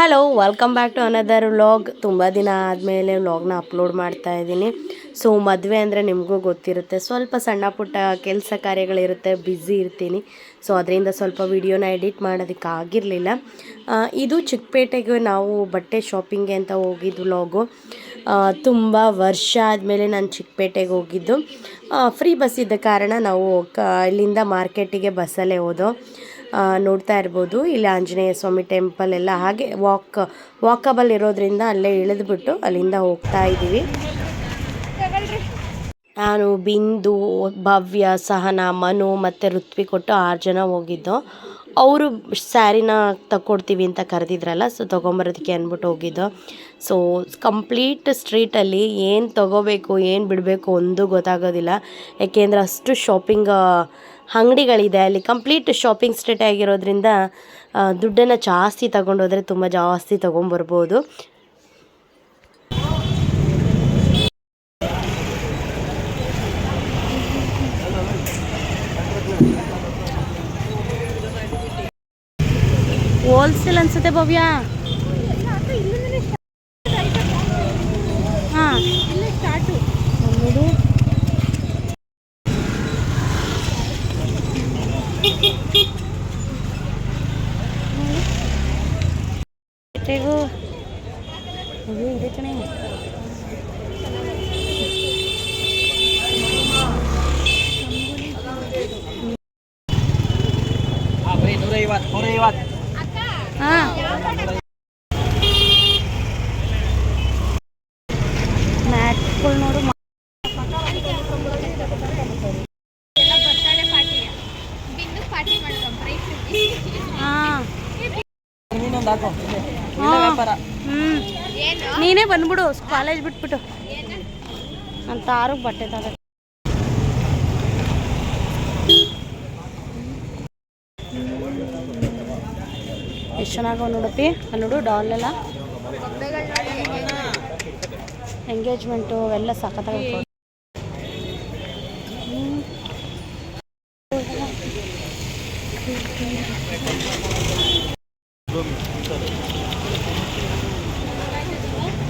Hello welcome back to another vlog ತುಂಬ ದಿನ ಆದಮೇಲೆ ವ್ಲಾಗ್ನ ಅಪ್ಲೋಡ್ ಮಾಡ್ತಾ ಇದ್ದೀನಿ. ಸೊ ಮದುವೆ ಅಂದರೆ ನಿಮಗೂ ಗೊತ್ತಿರುತ್ತೆ. ಸ್ವಲ್ಪ ಸಣ್ಣ ಪುಟ್ಟ ಕೆಲಸ ಕಾರ್ಯಗಳಿರುತ್ತೆ ಬ್ಯುಸಿ ಇರ್ತೀನಿ. ಸೊ ಅದರಿಂದ ಸ್ವಲ್ಪ ವಿಡಿಯೋನ ಎಡಿಟ್ ಮಾಡೋದಕ್ಕೆ ಆಗಿರಲಿಲ್ಲ. ಇದು ಚಿಕ್ಕಪೇಟೆಗೆ ನಾವು ಬಟ್ಟೆ ಶಾಪಿಂಗ್ಗೆ ಅಂತ ಹೋಗಿದ್ದು ವ್ಲಾಗು ತುಂಬ ವರ್ಷ ಆದಮೇಲೆ ನಾನು ಚಿಕ್ಕಪೇಟೆಗೆ ಹೋಗಿದ್ದು. ಫ್ರೀ ಬಸ್ ಇದ್ದ ಕಾರಣ ನಾವು ಇಲ್ಲಿಂದ ಮಾರ್ಕೆಟಿಗೆ ಬಸ್ಸಲ್ಲೇ ಹೋದೋ. ನೋಡ್ತಾ ಇರ್ಬೋದು. ಇಲ್ಲಿ ಆಂಜನೇಯ ಸ್ವಾಮಿ ಟೆಂಪಲ್ ಎಲ್ಲ ಹಾಗೆ ವಾಕ್ ವಾಕಬಲ್ ಇರೋದ್ರಿಂದ ಅಲ್ಲೇ ಇಳಿದ್ಬಿಟ್ಟು ಅಲ್ಲಿಂದ ಹೋಗ್ತಾ ಇದ್ದೀವಿ. ನಾನು ಬಿಂದು, ಭವ್ಯ, ಸಹನ, ಮನು ಮತ್ತು ಋತ್ವಿ ಕೊಟ್ಟು ಆರು ಜನ ಹೋಗಿದ್ದೋ. ಅವರು ಸ್ಯಾರಿನ ತಗೊಡ್ತೀವಿ ಅಂತ ಕರೆದಿದ್ರಲ್ಲ ಸೊ ತೊಗೊಂಬರೋದಕ್ಕೆ ಅಂದ್ಬಿಟ್ಟು ಹೋಗಿದ್ದು. ಸೊ ಕಂಪ್ಲೀಟ್ ಸ್ಟ್ರೀಟಲ್ಲಿ ಏನು ತೊಗೋಬೇಕು, ಏನು ಬಿಡಬೇಕು ಒಂದು ಗೊತ್ತಾಗೋದಿಲ್ಲ. ಯಾಕೆಂದರೆ ಅಷ್ಟು ಶಾಪಿಂಗ್ ಅಂಗಡಿಗಳಿದೆ. ಅಲ್ಲಿ ಕಂಪ್ಲೀಟ್ ಶಾಪಿಂಗ್ ಸ್ಟ್ರೀಟ್ ಆಗಿರೋದ್ರಿಂದ ದುಡ್ಡನ್ನು ಜಾಸ್ತಿ ತಗೊಂಡೋದ್ರೆ ತುಂಬ ಜಾಸ್ತಿ ತೊಗೊಂಬರ್ಬೋದು ಹೋಲ್ಸೇಲ್ ಅನ್ಸುತ್ತೆ ಭವ್ಯ ಹಾಂ ನೋಡು ಪೇಟೆಗೂ ಅಯ್ಯೋ ಇದೆ ಕಣೆ ಹಾಂ ನೀನೇ ಬಂದ್ಬಿಡು ಕಾಲೇಜ್ ಬಿಟ್ಬಿಟ್ಟು. ನಾನು ತಾರು ಬಟ್ಟೆ ತಗ. ಎಷ್ಟು ಚೆನ್ನಾಗವ ಅಲ್ಲಿ ನೋಡು ಡಾಲ್ ಎಲ್ಲ. ಎಂಗೇಜ್ಮೆಂಟು ಅವೆಲ್ಲ ಸಖತ್ತಾಗಿ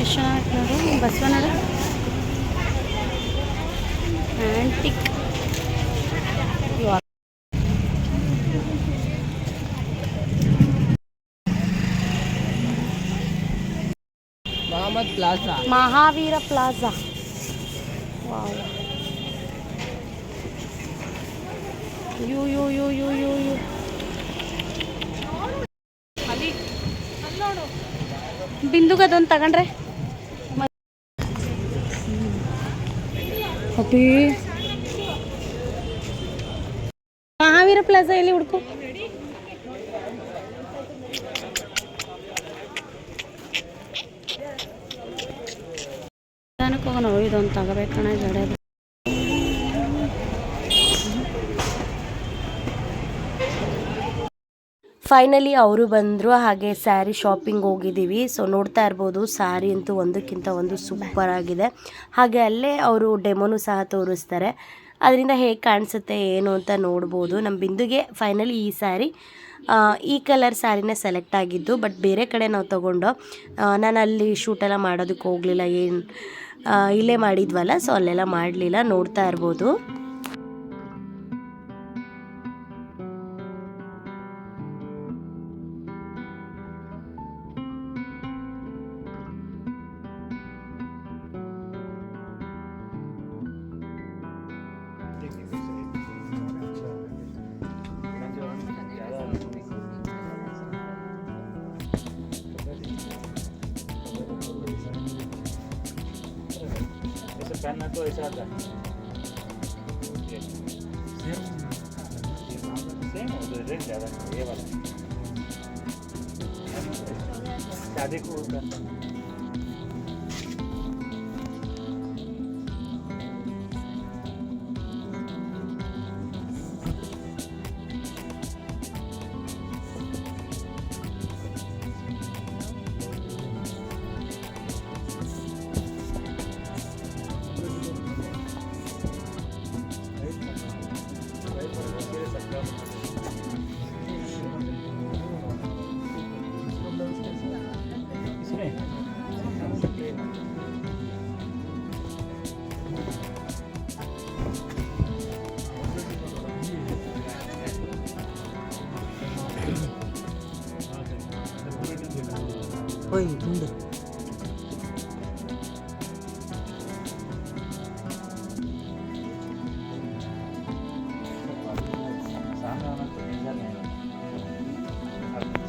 ಎಷ್ಟು ಚೆನ್ನಾಗಿ ನೋಡು ಬಸವ ನೋಡು antique Mohammed plaza Mahaveer plaza. Wow. You ಯು ಯು ಯು ಯು ಯು. ನೋಡು. ಅದೊಂದು ತಗೊಂಡ್ರೆ. ಅಪ್ಪಿ. ಮಹಾವೀರ ಪ್ಲಾಜಾ ಎಲ್ಲಿ ಹುಡ್ಕು? ನಿಧಾನಕ್ಕೆ ಹೋಗೋಣ ಇದೊಂದು ತಗೋಬೇಕಣ ಜಡೆ ಫೈನಲಿ ಅವರು ಬಂದರು, ಹಾಗೆ ಸ್ಯಾರಿ ಶಾಪಿಂಗ್ ಹೋಗಿದ್ದೀವಿ. ಸೊ, ನೋಡ್ತಾ ಇರ್ಬೋದು, ಸ್ಯಾರಿ ಅಂತೂ ಒಂದಕ್ಕಿಂತ ಒಂದು ಸೂಪರ್ ಆಗಿದೆ. ಹಾಗೆ ಅಲ್ಲೇ ಅವರು ಡೆಮೋನು ಸಹ ತೋರಿಸ್ತಾರೆ. ಅದರಿಂದ ಹೇಗೆ ಕಾಣಿಸುತ್ತೆ, ಏನು ಅಂತ ನೋಡ್ಬೋದು. ನಮ್ಮ ಬಿಂದುಗೆ ಫೈನಲಿ ಈ ಸ್ಯಾರಿ ಈ ಕಲರ್ ಸ್ಯಾರಿನೇ ಸೆಲೆಕ್ಟ್ ಆಗಿದ್ದು, ಬಟ್ ಬೇರೆ ಕಡೆ ನಾವು ತೊಗೊಂಡು ನಾನು ಅಲ್ಲಿ ಶೂಟೆಲ್ಲ ಮಾಡೋದಕ್ಕೆ ಹೋಗಲಿಲ್ಲ, ಏನು ಇಲ್ಲೇ ಮಾಡಿದ್ವಲ್ಲ ಸೊ ಅಲ್ಲೆಲ್ಲ ಮಾಡಲಿಲ್ಲ, ನೋಡ್ತಾ ಇರ್ಬೋದು. Bernardo Ezel'den. Siamo delle rende avanti, io vado. Cade curva.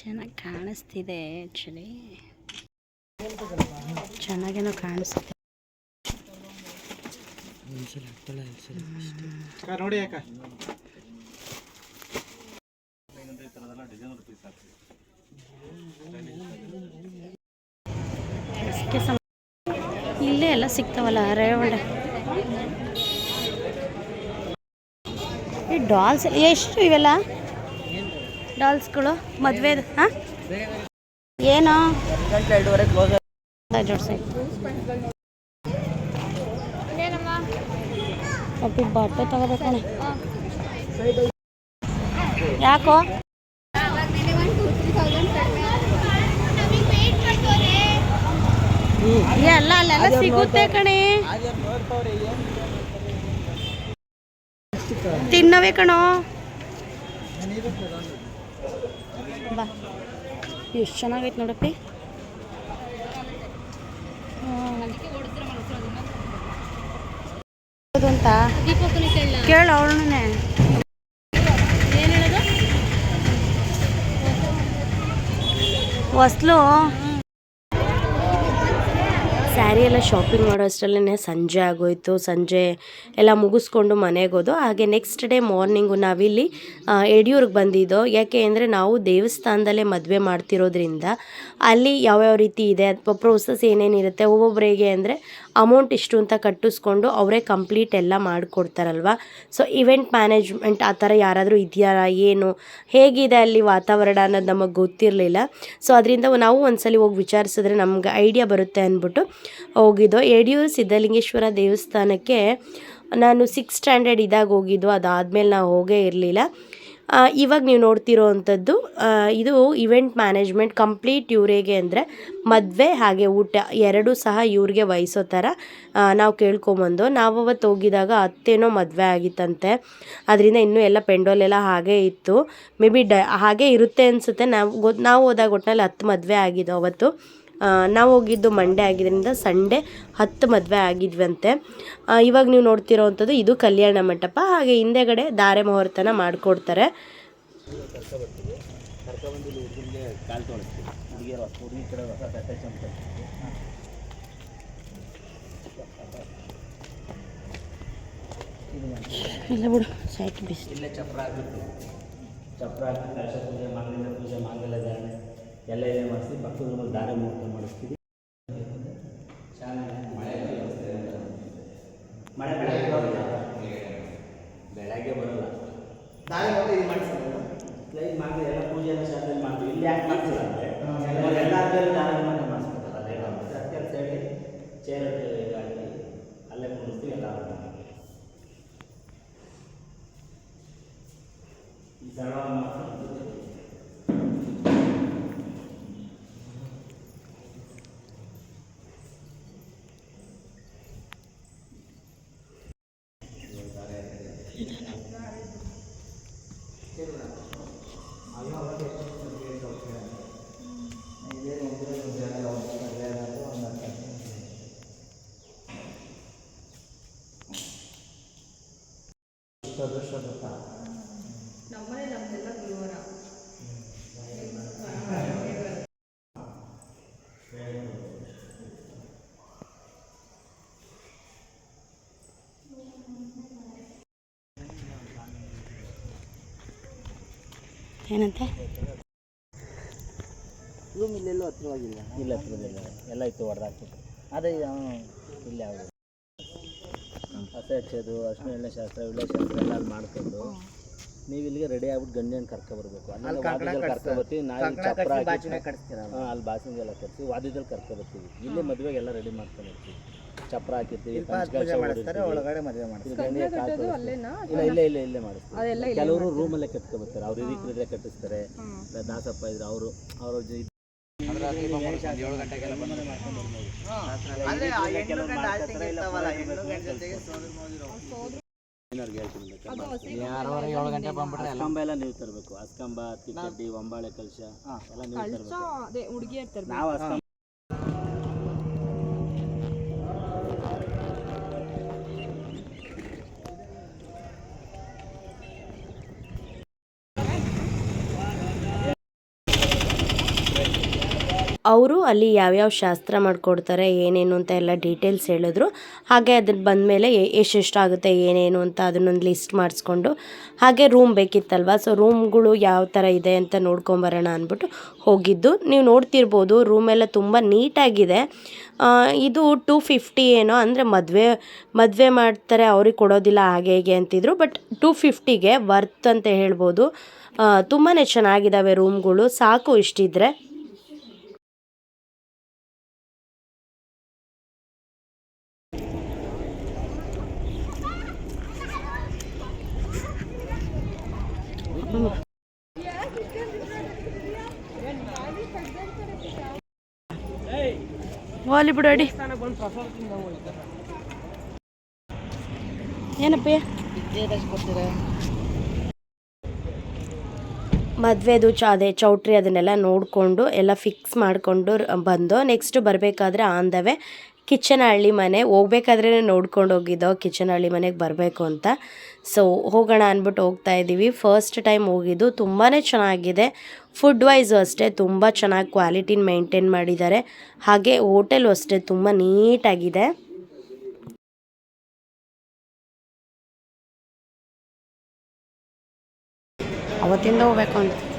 ಚೆನ್ನಾಗಿ ಕಾಣಿಸ್ತಿದೆ ಆ್ಯಕ್ಚುಲಿ ಚೆನ್ನಾಗೇನೋ ಕಾಣಿಸ್ತಿದೆ. ನೋಡಿ ಇಲ್ಲೇ ಎಲ್ಲ ಸಿಗ್ತಾವಲ್ಲ ರೇವಡ ಈ ಡಾಲ್ಸ್ ಎಷ್ಟು ಇವೆಲ್ಲ? ಡಾಲ್ಸ್ಗಳು ಮದುವೆದು ಹಾಂ? ಏನು? ಜೋಡಿಸಿ. ಒಬ್ಬ ಬಟ್ಟೆ ತಗೋಬೇಕಣ ಯಾಕೋ? ಎಲ್ಲ ಅಲ್ಲೆಲ್ಲ ಸಿಗುತ್ತೆ ಕಣೆ. ತಿನ್ನವೇ ಕಣೋ. ಎಷ್ಟು ಚೆನ್ನಾಗೈತೆ ನೋಡಪ್ಪಿ. ಕೇಳ ಅಂತ ಕೇಳು ಅವಳನ್ನೇ ಹೊಸ್ಲು. ಸ್ಯಾರಿ ಎಲ್ಲ ಶಾಪಿಂಗ್ ಮಾಡೋ ಅಷ್ಟರಲ್ಲೇ ಸಂಜೆ ಆಗೋಯ್ತು. ಸಂಜೆ ಎಲ್ಲ ಮುಗಿಸ್ಕೊಂಡು ಮನೆಗೆ ಹೋದೋ. ಹಾಗೆ ನೆಕ್ಸ್ಟ್ ಡೇ ಮಾರ್ನಿಂಗು ನಾವಿಲ್ಲಿ ಯಡಿಯೂರಿಗೆ ಬಂದಿದ್ದೋ. ಯಾಕೆ ಅಂದರೆ ನಾವು ದೇವಸ್ಥಾನದಲ್ಲೇ ಮದುವೆ ಮಾಡ್ತಿರೋದ್ರಿಂದ ಅಲ್ಲಿ ಯಾವ್ಯಾವ ರೀತಿ ಇದೆ ಅಥವಾ ಪ್ರೋಸೆಸ್ ಏನೇನಿರುತ್ತೆ ಒಬ್ಬೊಬ್ಬರಿಗೆ ಅಂದರೆ ಅಮೌಂಟ್ ಇಷ್ಟು ಅಂತ ಕಟ್ಟಿಸ್ಕೊಂಡು ಅವರೇ ಕಂಪ್ಲೀಟ್ ಎಲ್ಲ ಮಾಡಿಕೊಡ್ತಾರಲ್ವ? ಸೊ ಇವೆಂಟ್ ಮ್ಯಾನೇಜ್ಮೆಂಟ್ ಆ ಥರ ಯಾರಾದರೂ ಇದೆಯಾ ಏನು, ಹೇಗಿದೆ ಅಲ್ಲಿ ವಾತಾವರಣ ಅನ್ನೋದು ನಮಗೆ ಗೊತ್ತಿರಲಿಲ್ಲ. ಸೊ ಅದರಿಂದ ನಾವು ಒಂದ್ಸಲಿ ಹೋಗಿ ವಿಚಾರಿಸಿದ್ರೆ ನಮ್ಗೆ ಐಡಿಯಾ ಬರುತ್ತೆ ಅಂದ್ಬಿಟ್ಟು ಹೋಗಿದ್ದು ಯಡಿಯೂರು ಸಿದ್ಧಲಿಂಗೇಶ್ವರ ದೇವಸ್ಥಾನಕ್ಕೆ ನಾನು ಸಿಕ್ಸ್ ಸ್ಟ್ಯಾಂಡರ್ಡ್ ಇದಾಗ ಹೋಗಿದ್ದು, ಅದಾದಮೇಲೆ ನಾವು ಹೋಗೇ ಇರಲಿಲ್ಲ. ಇವಾಗ ನೀವು ನೋಡ್ತಿರೋ ಅಂಥದ್ದು ಇದು ಇವೆಂಟ್ ಮ್ಯಾನೇಜ್ಮೆಂಟ್ ಕಂಪ್ಲೀಟ್ ಇವ್ರಿಗೆ ಅಂದರೆ ಮದುವೆ ಹಾಗೆ ಊಟ, ಎರಡೂ ಸಹ ಇವ್ರಿಗೆ ವಹಿಸೋ ಥರ ನಾವು ಕೇಳ್ಕೊಂಬಂದು. ನಾವು ಅವತ್ತು ಹೋಗಿದಾಗ ಅತ್ತೇನೋ ಮದುವೆ ಆಗಿತ್ತಂತೆ. ಅದರಿಂದ ಇನ್ನೂ ಎಲ್ಲ ಪೆಂಡೋಲ್ ಎಲ್ಲ ಹಾಗೆ ಇತ್ತು. ಮೇ ಬಿ ಡ, ಹಾಗೆ ಇರುತ್ತೆ ಅನಿಸುತ್ತೆ. ನಾವು ಗೊ ನಾವು ಹೋದಾಗ ಒಟ್ಟಿನಲ್ಲಿ ಹತ್ತು ಮದುವೆ ಆಗಿದ್ದು ಅವತ್ತು. ನಾವು ಹೋಗಿದ್ದು ಮಂಡೇ ಆಗಿದ್ದರಿಂದ ಸಂಡೇ ಹತ್ತು ಮದುವೆ ಆಗಿದ್ವಂತೆ. ಇವಾಗ ನೀವು ನೋಡ್ತಿರೋ ಅಂಥದ್ದು ಇದು ಕಲ್ಯಾಣ ಮಂಟಪ ಹಾಗೆ ಹಿಂದೆಗಡೆ ಧಾರೆ ಮುಹೂರ್ತನ ಮಾಡಿಕೊಡ್ತಾರೆ. ಇಲ್ಲ ಬಿಡು ಸೈಟ್ ಬಿಸಿ ಇಲ್ಲೇ ಚಪ್ರ ಹಾಕ್ಬಿಟ್ಟು ಚಪ್ರ ಹಾಕಿ ಕಲಶ ಪೂಜೆ ಮಂಗಲ ಪೂಜೆ ಮಂಗಲ ಧಾರಣೆ. ಎಲ್ಲ ಇದೆ ಮಾಡಿಸಿ ರೂಮಲ್ಲಿ ಧಾರೆ ಮುಹೂರ್ತ ಮಾಡಿಸ್ತೀವಿ. ಮಳೆ ಮಳೆ ಬೆಳಗ್ಗೆ ಬರಲ್ಲ ಬೆಳಗ್ಗೆ ಬರಲ್ಲ ಲೈಟ್ ಮಾಡಿ ಎಲ್ಲ ಪೂಜೆ ಎಲ್ಲ ಶಾಲೆಯಲ್ಲಿ ಮಾಡ್ತೀವಿ ಇಲ್ಲಿ ಯಾಕೆ ಮಾಡ್ತಿಲ್ಲ ಅಂದರೆ ಎಲ್ಲ ಬೇರೆ ಧಾರೆ ಮನೆ ಮಾಡಿಸ್ಬೇಕಲ್ಲ ಅದೇನೋ ಅಂತ ಅದಕ್ಕೆ ಅಂತ ಹೇಳಿ ಚೇರ್ ಹಾಕಿ ಅಲ್ಲೇ ಕುಡಿಸ್ತೀವಿ ಎಲ್ಲ ಮಾಡ್ತೀವಿ. ಈ ಸರಳ ಮಾತ್ರ ಏನಂತೆ? ರೂಮ್ ಇಲ್ಲೆಲ್ಲೂ ಹತ್ರವಾಗಿಲ್ಲ. ಇಲ್ಲ ಹತ್ರದಿಲ್ಲ ಎಲ್ಲ ಇತ್ತು ಹೊಡೆದಾಕ್ಬಿಟ್ಟು. ಅದೇ ಇಲ್ಲಿ ಆಗೋದು. ಹಸೆ ಹಚ್ಚೋದು ಅರ್ಶಿನ ಎಣ್ಣೆ ಶಾಸ್ತ್ರ ವಿಳೆ ಶಾಸ್ತ್ರ ಎಲ್ಲ ಅಲ್ಲಿ ಮಾಡ್ಕೊಂಡು ನೀವು ಇಲ್ಲಿಗೆ ರೆಡಿ ಆಗ್ಬಿಟ್ಟು ಗಂಡಿ ಹಣ್ಣು ಕರ್ಕೊ ಬರ್ಬೇಕು. ಅಲ್ಲಿ ವಾದ್ಯದಲ್ಲಿ ಕರ್ಕೊ ಬರ್ತೀವಿ ನಾವು ಇಲ್ಲಿ ಚಪ್ರ ಅಲ್ಲಿ ಬಾಸಿಂಗ್ ಎಲ್ಲ ಕಟ್ಸಿ ವಾದ್ಯದಲ್ಲಿ ಕರ್ಕೊ ಬರ್ತೀವಿ. ಇಲ್ಲಿ ಮದುವೆಗೆ ಎಲ್ಲ ರೆಡಿ ಮಾಡ್ಕೊಂಡು ಇರ್ತೀವಿ ಚಪ್ರ ಹಾಕಿರ್ತೀವಿ ಇಲ್ಲ ಇಲ್ಲ ಇಲ್ಲಿ. ಇಲ್ಲ ಇಲ್ಲೇ ಇಲ್ಲೇ ಇಲ್ಲೇ ಮಾಡಿಸ್ತೀವಿ ಕೆಲವರು ರೂಮಲ್ಲೇ ಕಟ್ಕೊ ಬರ್ತಾರೆ ಅವ್ರು ಹಿರಿಕರಿದ್ರೆ ಕಟ್ಟಿಸ್ತಾರೆ. ದಾಸಪ್ಪ ಇದ್ರೆ ಅವರು ಅವ್ರ ಏಳು ಗಂಟೆಗೆಲ್ಲ ಬಂದು ಅಂದ್ರೆ ಆ ಹೆಣ್ಣು ಗಂಡ ಆಲ್ಟಿಂಗ್ ಇರ್ತಾವಲ್ಲ ಹೆಣ್ಣು ಗಂಡ ಜೊತೆಗೆ ಸೋದರ ಮಾವದಿರು ಇನ್ನೊರ್ಗೆ ಹೇಳ್ತೀನಿ ಬೇಕಾದ್ರೆ. ಆರೂವರೆ ಏಳು ಗಂಟೆ ಬಂದ್ಬಿಟ್ರೆ ಎಲ್ಲ ಅಸ್ಕಂಬ ಎಲ್ಲ ನೀವು ತರಬೇಕು. ಅಸ್ಕಂಬ ತಿಕ್ಕಡ್ಡಿ ಒಂಬಾಳೆ ಕಲಶ ಎಲ್ಲ ನೀವು ತರಬೇಕು. ಅದೇ ಹುಡುಗಿಯರ್ ತರ್ಬೇಕು. ನಾವು ಅಸ್ಕಂಬ ಅವರು ಅಲ್ಲಿ ಯಾವ್ಯಾವ ಶಾಸ್ತ್ರ ಮಾಡಿಕೊಡ್ತಾರೆ, ಏನೇನು ಅಂತ ಎಲ್ಲ ಡೀಟೇಲ್ಸ್ ಹೇಳಿದ್ರು. ಹಾಗೆ ಅದ್ರ ಬಂದಮೇಲೆ ಎಷ್ಟೆಷ್ಟು ಆಗುತ್ತೆ, ಏನೇನು ಅಂತ ಅದನ್ನೊಂದು ಲಿಸ್ಟ್ ಮಾಡಿಸ್ಕೊಂಡು, ಹಾಗೆ ರೂಮ್ ಬೇಕಿತ್ತಲ್ವ? ಸೊ ರೂಮ್ಗಳು ಯಾವ ಥರ ಇದೆ ಅಂತ ನೋಡ್ಕೊಂಬರೋಣ ಅಂದ್ಬಿಟ್ಟು ಹೋಗಿದ್ದು. ನೀವು ನೋಡ್ತಿರ್ಬೋದು ರೂಮೆಲ್ಲ ತುಂಬ ನೀಟಾಗಿದೆ. ಇದು ಟೂ ಫಿಫ್ಟಿ ಏನೋ, ಅಂದರೆ ಮದುವೆ ಮದುವೆ ಮಾಡ್ತಾರೆ, ಅವ್ರಿಗೆ ಕೊಡೋದಿಲ್ಲ ಹಾಗೆ ಹೇಗೆ ಅಂತಿದ್ರು. ಬಟ್ ಟೂ ಫಿಫ್ಟಿಗೆ ವರ್ತ್ ಅಂತ ಹೇಳ್ಬೋದು. ತುಂಬಾ ಚೆನ್ನಾಗಿದ್ದಾವೆ ರೂಮ್ಗಳು ಸಾಕು ಇಷ್ಟಿದ್ರೆ. ವಾಲಿ ಅಡಿ. ಏನಪ್ಪ? ಮದುವೆದು ಚಾದೆ, ಚೌಟ್ರಿ ಅದನ್ನೆಲ್ಲ ನೋಡಿಕೊಂಡು ಎಲ್ಲ ಫಿಕ್ಸ್ ಮಾಡಿಕೊಂಡು ಬಂದು ನೆಕ್ಸ್ಟ್ ಬರಬೇಕಾದ್ರೆ ಆನ್ ದ ಕಿಚನ್ ಹಳ್ಳಿ ಮನೆ ಹೋಗ್ಬೇಕಾದ್ರೆ ನೋಡ್ಕೊಂಡು ಹೋಗಿದ್ದೋ, ಕಿಚನ್ ಹಳ್ಳಿ ಮನೆಗೆ ಬರಬೇಕು ಅಂತ. ಸೊ ಹೋಗೋಣ ಅಂದ್ಬಿಟ್ಟು ಹೋಗ್ತಾ ಇದ್ದೀವಿ ಫಸ್ಟ್ ಟೈಮ್ ಹೋಗಿದ್ದು ತುಂಬಾ ಚೆನ್ನಾಗಿದೆ. ಫುಡ್ ವೈಸು ಅಷ್ಟೇ, ತುಂಬ ಚೆನ್ನಾಗಿ ಕ್ವಾಲಿಟಿನ ಮೇಂಟೈನ್ ಮಾಡಿದ್ದಾರೆ. ಹಾಗೆ ಹೋಟೆಲು ಅಷ್ಟೇ, ತುಂಬ ನೀಟಾಗಿದೆ ಅವತ್ತಿಂದ ಹೋಗ್ಬೇಕು ಅಂತ.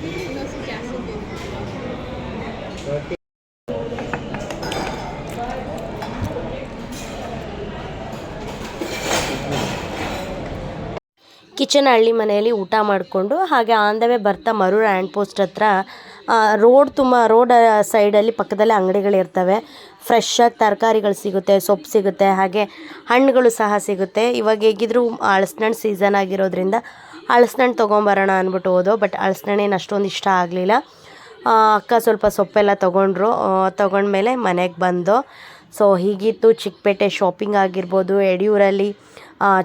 ಕಿಚನ್ ಹಳ್ಳಿ ಮನೆಯಲ್ಲಿ ಊಟ ಮಾಡಿಕೊಂಡು ಹಾಗೆ ಆನ್ ಬರ್ತಾ ಮರೂರ್ ಹ್ಯಾಂಡ್ ಪೋಸ್ಟ್ ಹತ್ರ ರೋಡ್ ತುಂಬ, ರೋಡ್ ಸೈಡಲ್ಲಿ ಪಕ್ಕದಲ್ಲೇ ಅಂಗಡಿಗಳಿರ್ತವೆ ಫ್ರೆಶ್ಶಾಗಿ ತರಕಾರಿಗಳು ಸಿಗುತ್ತೆ, ಸೊಪ್ಪು ಸಿಗುತ್ತೆ, ಹಾಗೆ ಹಣ್ಣುಗಳು ಸಹ ಸಿಗುತ್ತೆ. ಇವಾಗ ಹೇಗಿದ್ರು ಹಣ್ಣು ಸೀಸನ್ ಆಗಿರೋದ್ರಿಂದ ಹಣ್ಣು ತೊಗೊಂಬರೋಣ ಅಂದ್ಬಿಟ್ಟು ಹೋದೋ ಬಟ್ ಏನು ಅಷ್ಟೊಂದು ಇಷ್ಟ ಆಗಲಿಲ್ಲ. ಅಕ್ಕ ಸ್ವಲ್ಪ ಸೊಪ್ಪೆಲ್ಲ ತೊಗೊಂಡ್ರು. ತೊಗೊಂಡ್ಮೇಲೆ ಮನೆಗೆ ಬಂದು ಸೊ ಹೀಗಿತ್ತು. ಚಿಕ್ಕಪೇಟೆ ಶಾಪಿಂಗ್ ಆಗಿರ್ಬೋದು, ಯಡಿಯೂರಲ್ಲಿ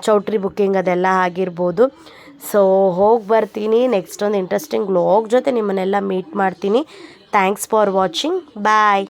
ಚೌಟ್ರಿ ಬುಕ್ಕಿಂಗ್ ಅದೆಲ್ಲ ಆಗಿರ್ಬೋದು. ಸೊ ಹೋಗಿ ಬರ್ತೀನಿ. ನೆಕ್ಸ್ಟ್ ಒಂದು ಇಂಟ್ರೆಸ್ಟಿಂಗ್ ವ್ಲಾಗ್ ಜೊತೆ ನಿಮ್ಮನ್ನೆಲ್ಲ ಮೀಟ್ ಮಾಡ್ತೀನಿ. Thanks for watching bye